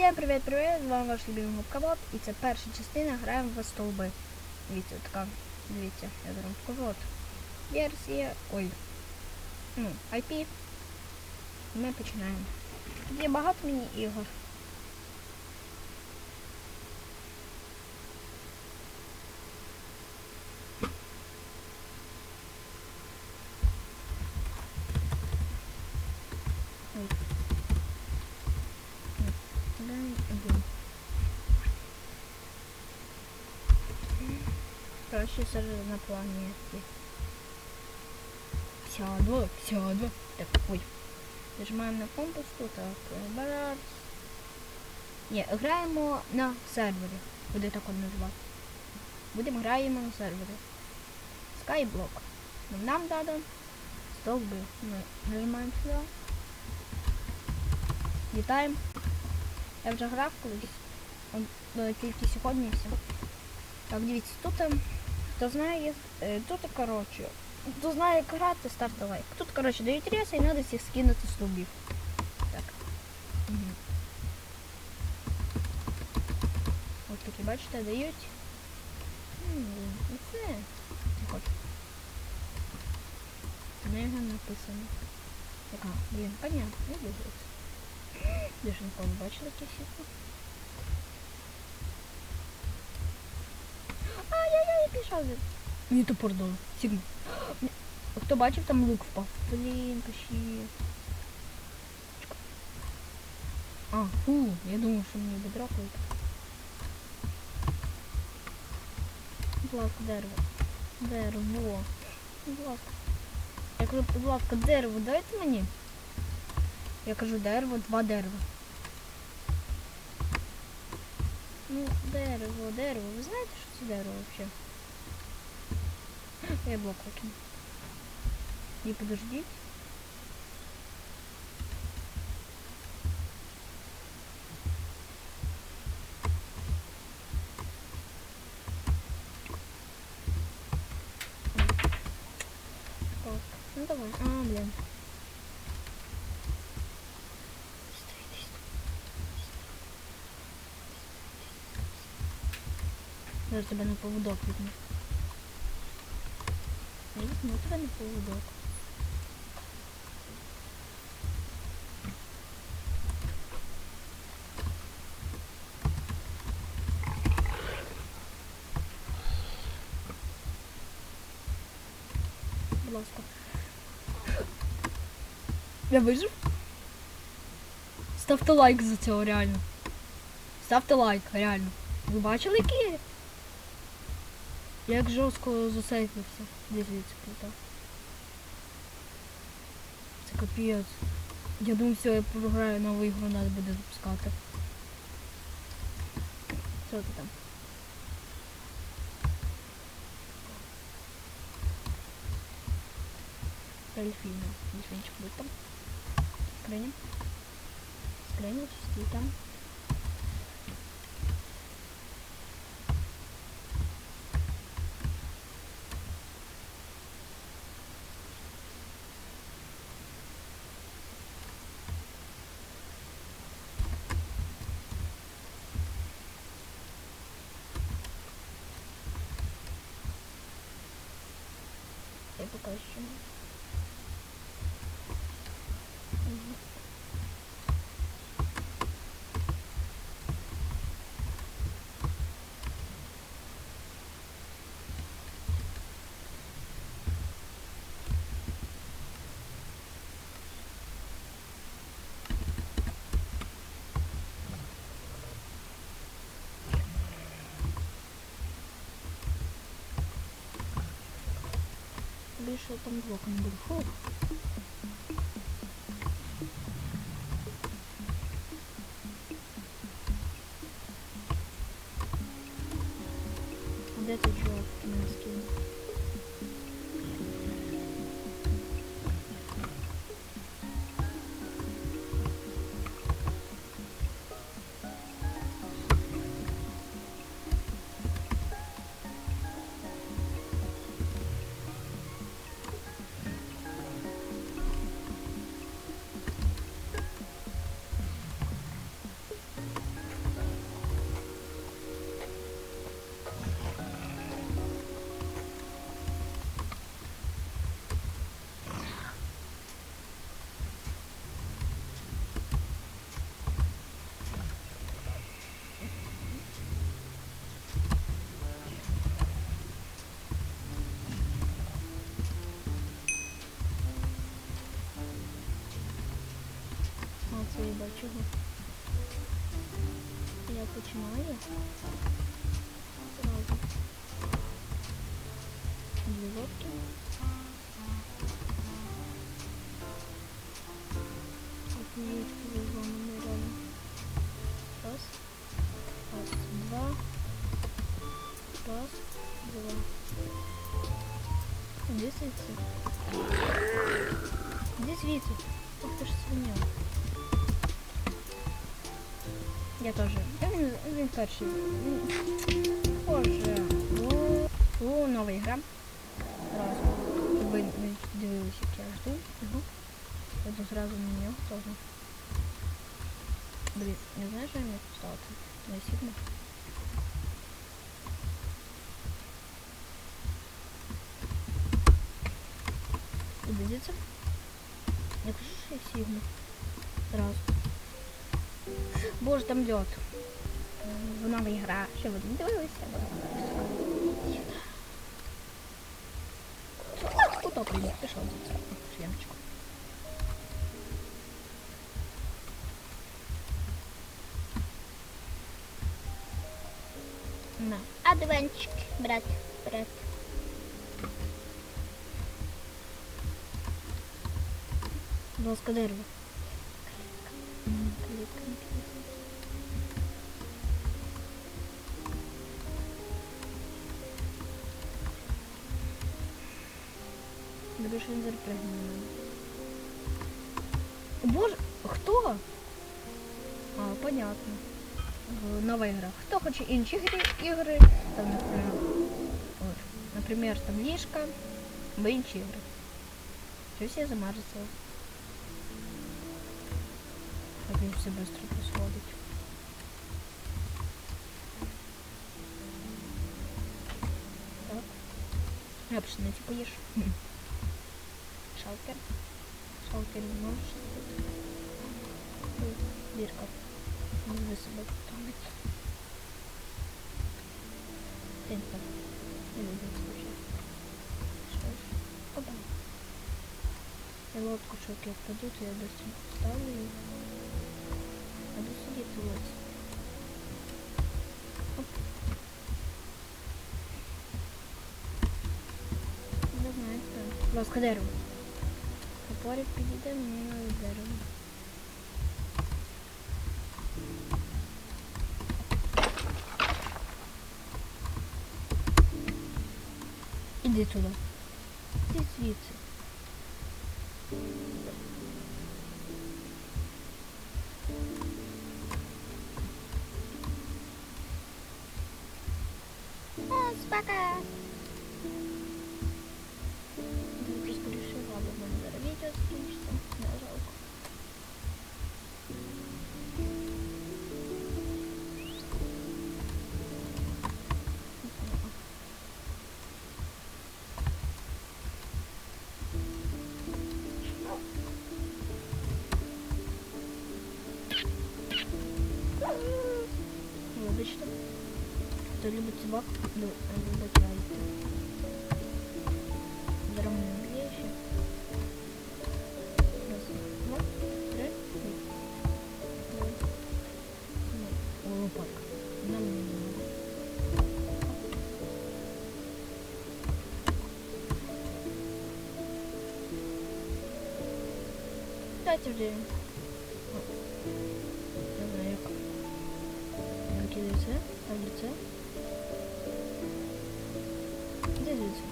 Всім привіт-привіт! З вами ваш любимий Губкабот і це перша частина граємо в столби. Дивіться, така, дивіться, я зараз покажу. От. Версія. Ой. Ну, IP. Ми починаємо. Є багато міні-ігор. Ой. Дай один. Сразу на планете. Сяду, сяду. Так, ой. Нажимаємо на компасу, так, барар. Ні, граємо на сервері. Буде так от називати. Будемо граємо на сервері. Skyblock. Ну, Нам надо стовби. Ми нажимаємо сюди. Вітаємо. Я вже грав колись. Он, Тільки сьогодні все. Так, дивіться, тут, ем, хто знає, е, тут, коротше, хто знає, як грати, ставте лайк. Тут, коротше, дають реси і треба всіх скинути з лубів. Так. Угу. Ось такі, бачите, дають. М, ну Це. Не хочу. Не написано. Так, а, блін, понятно, не дивиться. Де ж ніколи бачили ті Пішов він. Мені топор дало. Сігма. Хто бачив, там лук впав. Блін, пиші. А, фу, я думав, що мені відрокують. Будь ласка, дерево. Дерево. Будь ласка. Я кажу, будь ласка, дерево дайте мені. Я кажу дерево, два дерева. Ну, дерево, дерево. Ви знаєте, що це дерево взагалі? Я блок викину. І подождіть. Так, ну давай. А, блин. Стой, стой, стой. Зараз тебе на поводок візьму. Я візьму тебе на поводок. Будь. Я вижив? Ставте лайк за цього реально. Ставте лайк, реально. Ви бачили які? Як жорстко засейфився. Дивіться, круто. Це капець. Я думаю, все, я програю нову ігру, треба буде запускати. Що ти там? Дельфіна. Дельфінчик буде там. Скриня. Скриня, стій там. Я покажу. що. Більше там блоку не буде. чого. Я починаю. Сразу. Дві лодки. Офігеть, коли з вами не реально. Раз. Раз, два. Раз, два. Іди звідси. Іди звідси. Ох ти ж свиня. Я теж. Я він, він перший. Він- Боже. О, о, нова ігра. Раз. Ви не дивилися, як я жду. Жду. Я тут зразу на нього теж. Блін, не знаю, що мені поставити. На сігму. Видите? Я кажу, що я сігму. Сразу. Боже, там льот. Вона гра. Що ви не дивилися? Потоплення, пішов за цю. На. Адвенчик, брат, брат. Доска дерева. Клик, клик, клик. зараз пригне на мене. Боже, хто? А, понятно. Е, Нова ігра. Хто хоче інші гри, ігри, там, наприклад, от, наприклад, там ліжка, або інші ігри. Що всі замажуться. Так він все швидко происходить. Так. Я пішла на типу їж. Шалкер. Шалкер не можеш тут. Ой, Дірка. Можна себе тонуть. Тенька. Не люблю слушай. Що ж? Опа. Я лодку шоки впаду, то я быстро поставлю її. Надо сидіти в лодці. Оп. Не знаю, хто. Будь ласка, дерево. Топорик підійде, мені надо дерево. Іди туди. Іди звідси. Хто любить собак, ну, любить лайки. Зараз мене б'є ще. Раз, два, три, ні. Два. Ні. О, лопатка. На мені не надо. Дайте вже. О. Не знаю як. Яке лице? Там лице? Де лице?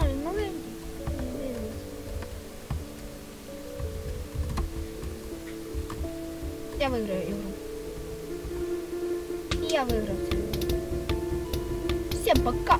А, він маленький. Не дивись. Я виграю ігру. І я виграв цю ігру. Всем пока!